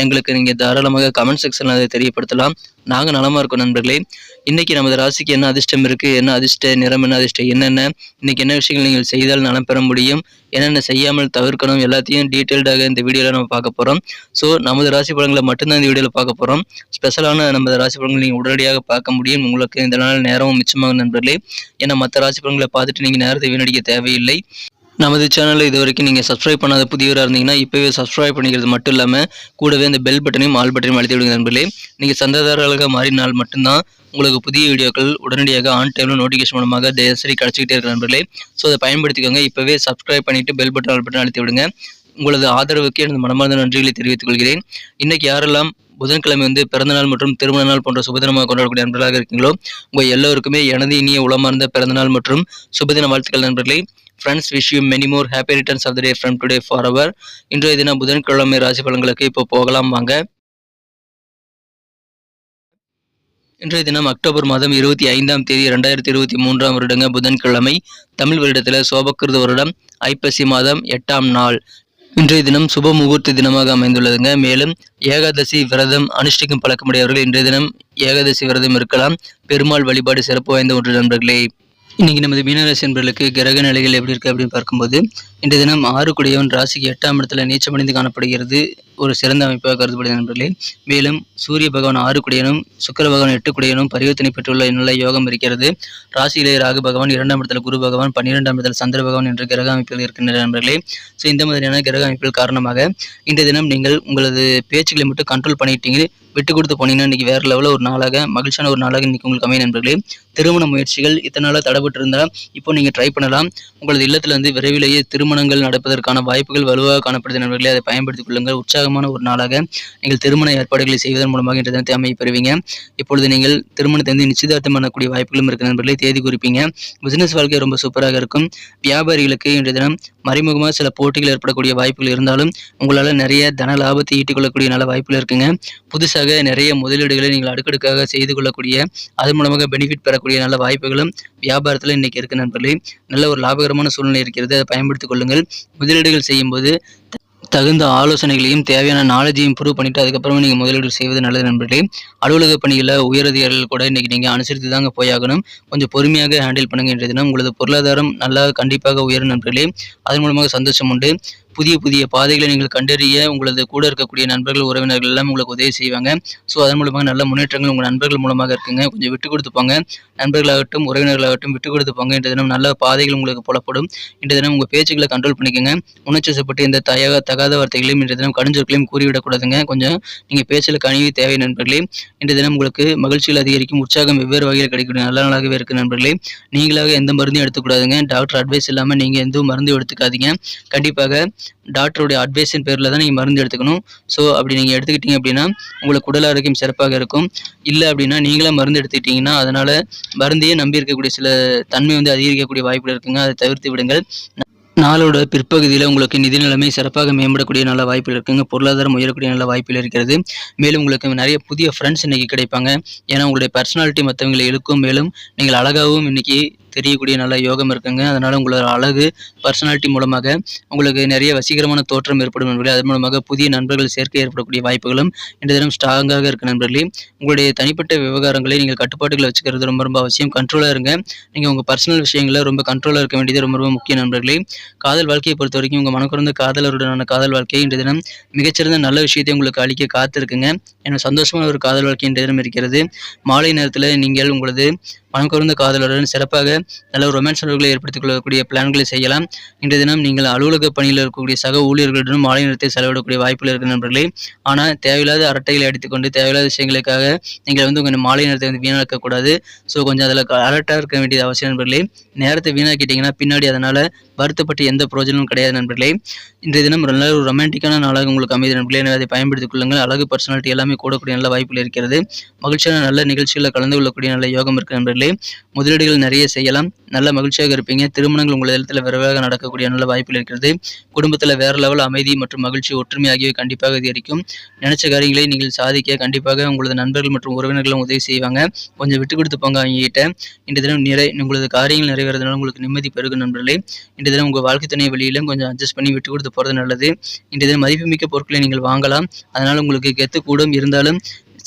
எங்களுக்கு நீங்கள் தாராளமாக கமெண்ட் செக்ஷனில் அதை தெரியப்படுத்தலாம். நாங்க நலமா இருக்கோம் நண்பர்களே. இன்னைக்கு நமது ராசிக்கு என்ன அதிர்ஷ்டம் இருக்கு? என்ன அதிர்ஷ்ட நிறம் என்ன அதிர்ஷ்டம் என்னென்ன இன்னைக்கு என்ன விஷயங்கள் நீங்கள் செய்தால் நலம் பெற முடியும்? என்னென்ன செய்யாமல் தவிர்க்கணும்? எல்லாத்தையும் டீட்டெயில்டாக இந்த வீடியோவில் நம்ம பார்க்க போகிறோம் ஸோ நமது ராசி பலன்களை மட்டும்தான் இந்த வீடியோவில் பார்க்க போகிறோம் ஸ்பெஷலான நமது ராசி பலன்களை நீங்கள் உடனடியாக பார்க்க முடியும். உங்களுக்கு இந்த நேரமும் மிச்சமாகும் நண்பர்களே. ஏன்னா மற்ற ராசி பலன்களை பார்த்துட்டு நீங்கள் நேரத்தை வீணடிக்க தேவையில்லை. நமது சேனலில் இது வரைக்கும் நீங்கள் சப்ஸ்கிரைப் பண்ணாத புதியவராக இருந்தீங்கன்னா இப்போவே சப்ஸ்கிரைப் பண்ணிக்கிறது மட்டும் இல்லாமல் கூடவே இந்த பெல் பட்டனையும் ஆல் பட்டனையும் அழுத்தி விடுங்க நண்பர்களே. நீங்கள் சந்தாதாரர்களாக மாறினால் மட்டும்தான் உங்களுக்கு புதிய வீடியோக்கள் உடனடியாக ஆன் டைமில் நோட்டிஃபிகேஷன் மூலமாக தினசரி கிடச்சிக்கிட்டே இருக்கிற நண்பர்களே. ஸோ அதை பயன்படுத்திக்கோங்க. இப்போவே சப்ஸ்கிரைப் பண்ணிவிட்டு பெல் பட்டன் ஆல் பட்டன் அழுத்தி விடுங்க. உங்களது ஆதரவுக்கு எனது மனமார்ந்த நன்றிகளை தெரிவித்துக் கொள்கிறேன் இன்னைக்கு யாரெல்லாம் புதன்கிழமை வந்து பிறந்தநாள் மற்றும் திருமண நாள் போன்ற சுபதினமாக கொண்டாடக்கூடிய நண்பர்களாக இருக்கீங்களோ உங்கள் எல்லோருக்குமே எனது இனிய உளமார்ந்த பிறந்தநாள் மற்றும் சுபதின வாழ்த்துக்கள் நண்பர்களே. Friends wish you many more happy returns of the day from today for our இன்றைய தினம் புதன்கிழமை ராசி பலன்களுக்கு இப்போ போகலாம் வாங்க. இன்றைய தினம் அக்டோபர் மாதம் இருபத்தி ஐந்தாம் தேதி ரெண்டாயிரத்தி இருபத்தி மூன்றாம் வருடங்க புதன்கிழமை. தமிழ் வருடத்தில் சோபக்கிருத வருடம் ஐப்பசி மாதம் எட்டாம் நாள். இன்றைய தினம் சுப முகூர்த்த தினமாக அமைந்துள்ளதுங்க. மேலும் ஏகாதசி விரதம் அனுஷ்டிக்கும் பழக்கமுடையவர்கள் இன்றைய தினம் ஏகாதசி விரதம் இருக்கலாம். பெருமாள் வழிபாடு சிறப்பு வாய்ந்த ஒன்று நண்பர்களே. இன்னைக்கு நமது மீனராசி என்பர்களுக்கு கிரக நிலைகள் எப்படி இருக்கு அப்படின்னு பார்க்கும்போது இன்றைய தினம் ஆறு குடையவன் ராசிக்கு எட்டாம் இடத்துல நீச்சமடைந்து காணப்படுகிறது. ஒரு சிறந்த அமைப்பாக கருதப்படுகிறது நண்பர்களே. மேலும் சூரிய பகவான் ஆறு குடையனும் சுக்கர பகவான் எட்டு குடையனும் பரிவர்த்தனை பெற்றுள்ள நல்ல யோகம் இருக்கிறது. ராசியிலே ராகு பகவான் இரண்டாம் இடத்துல குரு பகவான் பன்னிரெண்டாம் இடத்துல சந்திர பகவான் என்ற கிரக அமைப்பில் இருக்கின்ற நண்பர்களே. ஸோ இந்த மாதிரியான கிரக அமைப்புகள் காரணமாக இன்றைய தினம் நீங்கள் உங்களது பேச்சுகளை மட்டும் கண்ட்ரோல் பண்ணிட்டீங்க. விட்டு கொடுத்து போனீங்கன்னா இன்னைக்கு வேற லெவலில் ஒரு நாளாக மகிழ்ச்சியான ஒரு நாளாக இன்னைக்கு உங்களுக்கு அமைய நண்பர்களே. திருமண முயற்சிகள் இத்தனை நாளாக தடைபட்டு இருந்தால் இப்போ நீங்கள் ட்ரை பண்ணலாம். உங்களது இல்லத்துல விரைவிலேயே விரைவிலேயே திருமணங்கள் நடப்பதற்கான வாய்ப்புகள் வலுவாக காணப்படுது நண்பர்களே. அதை பயன்படுத்திக் கொள்ளுங்கள். உற்சாகமான ஒரு நாளாக நீங்கள் திருமண ஏற்பாடுகளை செய்வதன் மூலமாக இன்றைய தினத்தை அமைய பெறுவீங்க. இப்பொழுது நீங்கள் திருமணத்தை வந்து நிச்சயதார்த்தம் பண்ணக்கூடிய வாய்ப்புகளும் இருக்கு நண்பர்களே. தேதி குறிப்பீங்க. பிசினஸ் வாழ்க்கை ரொம்ப சூப்பராக இருக்கும். வியாபாரிகளுக்கு இன்றைய தினம் மறைமுகமாக சில போட்டிகள் ஏற்படக்கூடிய வாய்ப்புகள் இருந்தாலும் உங்களால் நிறைய தன லாபத்தை ஈட்டிக் கொள்ளக்கூடிய நல்ல வாய்ப்புகள் இருக்குங்க. புதுசாக நிறைய முதலீடுகளை நீங்கள் அடுக்கடுக்காக செய்து கொள்ளக்கூடிய அதன் மூலமாக பெனிஃபிட் பெறக்கூடிய நல்ல வாய்ப்புகளும் வியாபாரத்தில் இன்றைக்கி இருக்குது நண்பர்களே. நல்ல ஒரு லாபகரமான சூழ்நிலை இருக்கிறது. அதை பயன்படுத்திக் கொள்ளுங்கள். முதலீடுகள் செய்யும்போது தகுந்த ஆலோசனைகளையும் தேவையான நாலேஜையும் இம்ப்ரூவ் பண்ணிட்டு அதுக்கப்புறமா நீங்கள் முதலீடு செய்வது நல்லது நண்பர்களே. அலுவலக பணியில் உயரதிகாரிகள் கூட இன்னைக்கு நீங்கள் அனுசரித்து தாங்க போயாகணும். கொஞ்சம் பொறுமையாக ஹேண்டில் பண்ணுங்க என்ற தினம். உங்களது பொருளாதாரம் நல்லா கண்டிப்பாக உயரும் நண்பர்களே. அதன் மூலமாக சந்தோஷம் உண்டு. புதிய புதிய பாதைகளை நீங்கள் கண்டறிய உங்களது கூட இருக்கக்கூடிய நண்பர்கள் உறவினர்கள் எல்லாம் உங்களுக்கு உதவி செய்வாங்க. ஸோ அதன் மூலமாக நல்ல முன்னேற்றங்கள் உங்கள் நண்பர்கள் மூலமாக இருக்குங்க. கொஞ்சம் விட்டு கொடுத்துப்பாங்க. நண்பர்களாகட்டும் உறவினர்களாகட்டும் விட்டு கொடுத்துப்பாங்க. இன்றைய தினம் நல்ல பாதைகள் உங்களுக்கு புலப்படும். இன்றைய தினம் உங்கள் பேச்சுக்களை கண்ட்ரோல் பண்ணிக்கோங்க. உணர்ச்சிசப்பட்டு இந்த தயாக தகாத வார்த்தைகளையும் இன்றைய தினம் கடிஞ்சொற்களையும் கூறிவிடக்கூடாதுங்க. கொஞ்சம் நீங்கள் பேச்சில் கனிவு தேவை நண்பர்களே. இன்றைய தினம் உங்களுக்கு மகிழ்ச்சிகள் அதிகரிக்கும். உற்சாகம் வெவ்வேறு வகையில் கிடைக்கக்கூடிய நல்ல நாளாகவே இருக்குது நண்பர்களே. நீங்களாக எந்த மருந்தையும் எடுத்துக்கூடாதுங்க டாக்டர் அட்வைஸ் இல்லாமல் நீங்கள் எந்த மருந்தும் எடுத்துக்காதீங்க. கண்டிப்பாக டாக்டருடைய அட்வைஸின் பேரில் தான் நீங்கள் மருந்து எடுத்துக்கணும். ஸோ அப்படி நீங்கள் எடுத்துக்கிட்டீங்க அப்படின்னா உங்களுக்கு உடல் ஆரோக்கியம் சிறப்பாக இருக்கும். இல்லை அப்படின்னா நீங்களே மருந்து எடுத்துக்கிட்டீங்கன்னா அதனால் மருந்தையே நம்பி இருக்கக்கூடிய சில தன்மை வந்து அதிகரிக்கக்கூடிய வாய்ப்புகள் இருக்குங்க. அதை தவிர்த்து விடுங்கள். நாளோட பிற்பகுதியில் உங்களுக்கு நிதி நிலைமை சிறப்பாக மேம்படக்கூடிய நல்ல வாய்ப்புகள் இருக்குங்க. பொருளாதாரம் உயரக்கூடிய நல்ல வாய்ப்புகள் இருக்கிறது. மேலும் உங்களுக்கு நிறைய புதிய ஃப்ரெண்ட்ஸ் இன்றைக்கி கிடைப்பாங்க. ஏன்னா உங்களுடைய பர்சனாலிட்டி மற்றவங்களை இழுக்கும். மேலும் நீங்கள் அழகாகவும் இன்றைக்கி தெரியக்கூடிய நல்ல யோகம் இருக்குங்க. அதனால் உங்களோட அழகு பர்சனாலிட்டி மூலமாக உங்களுக்கு நிறைய வசீகரமான தோற்றம் ஏற்படும் நண்பர்களே. அதன் மூலமாக புதிய நண்பர்கள் சேர்க்கை ஏற்படக்கூடிய வாய்ப்புகளும் இந்த தினம் ஸ்ட்ராங்காக இருக்கு நண்பர்களே. உங்களுடைய தனிப்பட்ட விவகாரங்களை நீங்கள் கட்டுப்பாட்டுகளை வச்சுக்கிறது ரொம்ப ரொம்ப அவசியம். கண்ட்ரோலாக இருங்க. நீங்கள் உங்கள் பர்சனல் விஷயங்களில் ரொம்ப கண்ட்ரோலாக இருக்க வேண்டியது ரொம்ப ரொம்ப முக்கிய நண்பர்களே. காதல் வாழ்க்கையை பொறுத்த வரைக்கும் உங்கள் மனக்குறந்த காதலருடனான காதல் வாழ்க்கை இன்றைய தினம் மிகச்சிறந்த நல்ல விஷயத்தை உங்களுக்கு அளிக்க காத்திருக்குங்க. எனக்கு சந்தோஷமான ஒரு காதல் வாழ்க்கை இன்றைய தினம் இருக்கிறது. மாலை நேரத்தில் நீங்கள் உங்களது மனம் கவர்ந்த காதலுடன் சிறப்பாக நல்ல ஒரு ரொமான்ஸ் உறவுகளை ஏற்படுத்திக் கொள்ளக்கூடிய பிளான்களை செய்யலாம். இன்றைய தினம் நீங்கள் அலுவலக பணியில் இருக்கக்கூடிய சக ஊழியர்களுடனும் மாலை நேரத்தை செலவிடக்கூடிய வாய்ப்புகள் இருக்க நண்பர்களே. ஆனால் தேவையில்லாத அரட்டைகளை அடித்துக்கொண்டு தேவையில்லாத விஷயங்களுக்காக நீங்கள் வந்து உங்கள் மாலை நேரத்தை வந்து வீணாக்கக்கூடாது. ஸோ கொஞ்சம் அதில் அலர்ட்டாக இருக்க வேண்டியது அவசியம் நண்பர்களே. நேரத்தை வீணாக்கிட்டீங்கன்னா பின்னாடி அதனால் வருத்தப்பட்டு எந்த பிரோஜனமும் கிடையாது நண்பர்களே. இன்றைய தினம் நல்ல ஒரு ரொமான்டிக்கான நாளாக உங்களுக்கு அமைதி நண்பர்களே. எனவே அதை பயன்படுத்திக் கொள்ளுங்கள். அழகு பர்சனாலிட்டி எல்லாமே கூடக்கூடிய நல்ல வாய்ப்புகள் இருக்கிறது. மகிழ்ச்சியான நல்ல நிகழ்ச்சிகளில் கலந்து கொள்ளக்கூடிய நல்ல யோகம் இருக்கு நண்பர்களே. நண்பர்களே முதலீடுகள் நிறைய செய்யலாம். நல்ல மகிழ்ச்சியாக இருப்பீங்க. திருமணங்கள் உங்கள் இடத்துல விரைவாக நடக்கக்கூடிய நல்ல வாய்ப்புகள் இருக்கிறது. குடும்பத்தில் வேற லெவல் அமைதி மற்றும் மகிழ்ச்சி ஒற்றுமை ஆகியவை கண்டிப்பாக அதிகரிக்கும். நினைச்ச காரியங்களை நீங்கள் சாதிக்க கண்டிப்பாக உங்களது நண்பர்கள் மற்றும் உறவினர்களும் உதவி செய்வாங்க. கொஞ்சம் விட்டு கொடுத்து போங்க அவங்ககிட்ட. இந்த தினம் நிறை உங்களது காரியங்கள் நிறைவேறதுனால உங்களுக்கு நிம்மதி பெருகும் நண்பர்களே. இந்த தினம் உங்கள் வாழ்க்கை துணை வெளியிலும் கொஞ்சம் அட்ஜஸ்ட் பண்ணி விட்டு கொடுத்து போகிறது நல்லது. இந்த தினம் மதிப்புமிக்க பொருட்களை நீங்கள் வாங்கலாம். அதனால் உங்களுக்கு கெத்து கூடும். இருந்தாலும்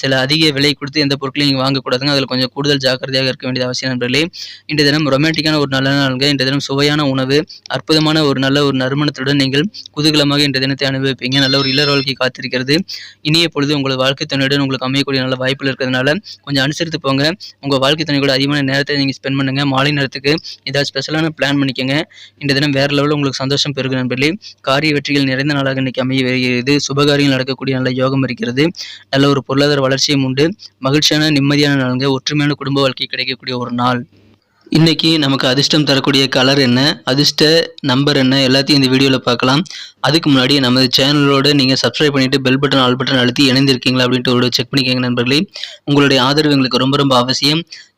சில அதிக விலை கொடுத்து எந்த பொருட்களையும் நீங்கள் வாங்கக்கூடாதுங்க. அதில் கொஞ்சம் கூடுதல் ஜாக்கிரதையாக இருக்க வேண்டியது அவசியம் நண்பர்களே. இன்றைய தினம் ரொமான்டிக்கான ஒரு நல்ல நாளுங்க. இன்றைய தினம் சுவையான உணவு அற்புதமான ஒரு நல்ல ஒரு நறுமணத்துடன் நீங்கள் குதூகலமாக இன்றைய தினத்தை அனுபவிப்பீங்க. நல்ல ஒரு இல்லற வாழ்க்கை காத்திருக்கிறது. இனிய பொழுது உங்களது வாழ்க்கை துணையுடன் உங்களுக்கு அமையக்கூடிய நல்ல வாய்ப்புகள் இருக்கிறதுனால கொஞ்சம் அனுசரித்து போங்க. உங்கள் வாழ்க்கை துணை கூட அதிகமான நேரத்தை நீங்கள் ஸ்பெண்ட் பண்ணுங்க. மாலை நேரத்துக்கு ஏதாவது ஸ்பெஷலான பிளான் பண்ணிக்கோங்க. இன்றைய தினம் வேறு லெவலில் உங்களுக்கு சந்தோஷம் பெருகு நண்பர்களே. காரிய வெற்றிகள் நிறைந்த நாளாக இன்னைக்கு அமைய வருகிறது சுபகாரியங்கள் நடக்கக்கூடிய நல்ல யோகம் இருக்கிறது. நல்ல ஒரு பொருளாதார வளர்ச்சியும் உண்டு. மகிழ்ச்சியான நிம்மதியான நாளுங்க. ஒற்றுமையான குடும்ப வாழ்க்கை கிடைக்கக்கூடிய ஒரு நாள். இன்னைக்கு நமக்கு அதிர்ஷ்டம் தரக்கூடிய கலர் என்ன? அதிர்ஷ்ட நம்பர் என்ன? எல்லாத்தையும் இந்த வீடியோவில் பார்க்கலாம். அதுக்கு முன்னாடி நமது சேனலோடு நீங்கள் சப்ஸ்கிரைப் பண்ணிட்டு பெல் பட்டன் ஆல் பட்டன் அழுத்தி இணைந்திருக்கீங்களா அப்படின்ட்டு ஒரு செக் பண்ணிக்கோங்க நண்பர்களே. உங்களுடைய ஆதரவு எங்களுக்கு ரொம்ப ரொம்ப அவசியம்.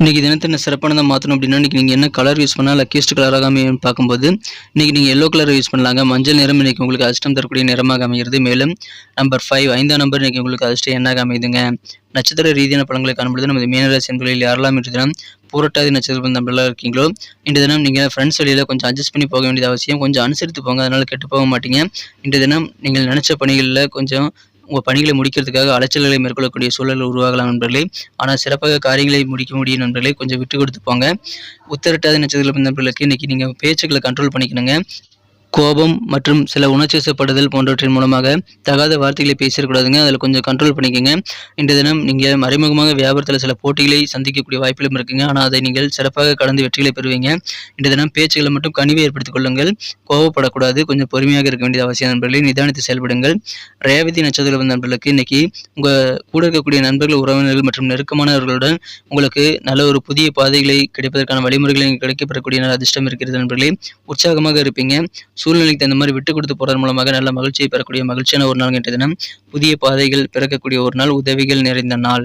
இன்றைக்கி தினத்தை என்ன சிறப்பானதாக மாற்றணும் அப்படின்னா இன்றைக்கி நீங்கள் என்ன கலர் யூஸ் பண்ணால் லக்கியஸ்ட் கலராக அமையும் பார்க்கும்போது இன்றைக்கி நீங்கள் எல்லோ கலர் யூஸ் பண்ணலாங்க. மஞ்சள் நிறம் இன்றைக்கி உங்களுக்கு அதிர்ஷ்டம் தரக்கூடிய நிறமாக அமைகிறது. மேலும் நம்பர் ஃபைவ் ஐந்தாம் நம்பர் இன்றைக்கி உங்களுக்கு அதிர்ஷ்டம் என்னாக அமைதுங்க நட்சத்திர ரீதியான பழங்களை காணும்பொழுது நமது மீனராசி என்பதில் யாரெல்லாம் இன்று தினம் பூரட்டாதி நட்சத்திரம் நம்பர்லாம் இருக்கீங்களோ? இன்று தினம் நீங்கள் ஃப்ரெண்ட்ஸ் வழியில் கொஞ்சம் அட்ஜஸ்ட் பண்ணி போக வேண்டியது அவசியம். கொஞ்சம் அனுசரித்து போங்க. அதனால் கெட்டு போக மாட்டீங்க. இன்று தினம் நீங்கள் நினச்ச பணிகளில் கொஞ்சம் உங்கள் பணிகளை முடிக்கிறதுக்காக அலைச்சல்களை மேற்கொள்ளக்கூடிய சூழல் உருவாகலாம் நண்பர்களே. ஆனால் சிறப்பாக காரியங்களை முடிக்க முடியும் நண்பர்களே. கொஞ்சம் விட்டு கொடுத்து போங்க. உத்தரட்டாத நட்சத்திர நண்பர்களுக்கு இன்னைக்கு நீங்கள் பேச்சுக்களை கண்ட்ரோல் பண்ணிக்கணுங்க. கோபம் மற்றும் சில உணர்ச்சிசப்படுதல் போன்றவற்றின் மூலமாக தகாத வார்த்தைகளை பேசிடக்கூடாதுங்க. அதில் கொஞ்சம் கண்ட்ரோல் பண்ணிக்கோங்க. இன்றைய தினம் நீங்கள் மறைமுகமாக வியாபாரத்தில் சில போட்டிகளை சந்திக்கக்கூடிய வாய்ப்புகளும் இருக்குங்க. ஆனால் அதை நீங்கள் சிறப்பாக கடந்து வெற்றிகளை பெறுவீங்க. இன்றைய தினம் பேச்சுகளை மட்டும் கனிவை ஏற்படுத்திக் கொள்ளுங்கள். கோவப்படக்கூடாது. கொஞ்சம் பொறுமையாக இருக்க வேண்டியது அவசியம் நண்பர்களே. நிதானித்து செயல்படுங்கள். ரேவதி நட்சத்திர நண்பர்களுக்கு இன்னைக்கு உங்கள் கூட இருக்கக்கூடிய நண்பர்கள் உறவினர்கள் மற்றும் நெருக்கமானவர்களுடன் உங்களுக்கு நல்ல ஒரு புதிய பாதைகளை கிடைப்பதற்கான வழிமுறைகளை கிடைக்கப்பெறக்கூடிய நல்ல அதிர்ஷ்டம் இருக்கிறது நண்பர்களே. உற்சாகமாக இருப்பீங்க. சூழ்நிலைக்கு தகுந்த மாதிரி விட்டு கொடுத்து போகிறது மூலமாக நல்ல மகிழ்ச்சியை பெறக்கூடிய மகிழ்ச்சியான ஒரு நாள் என்ற தினம். புதிய பாதைகள் பிறக்கக்கூடிய ஒரு நாள் உதவிகள் நிறைந்த நாள்.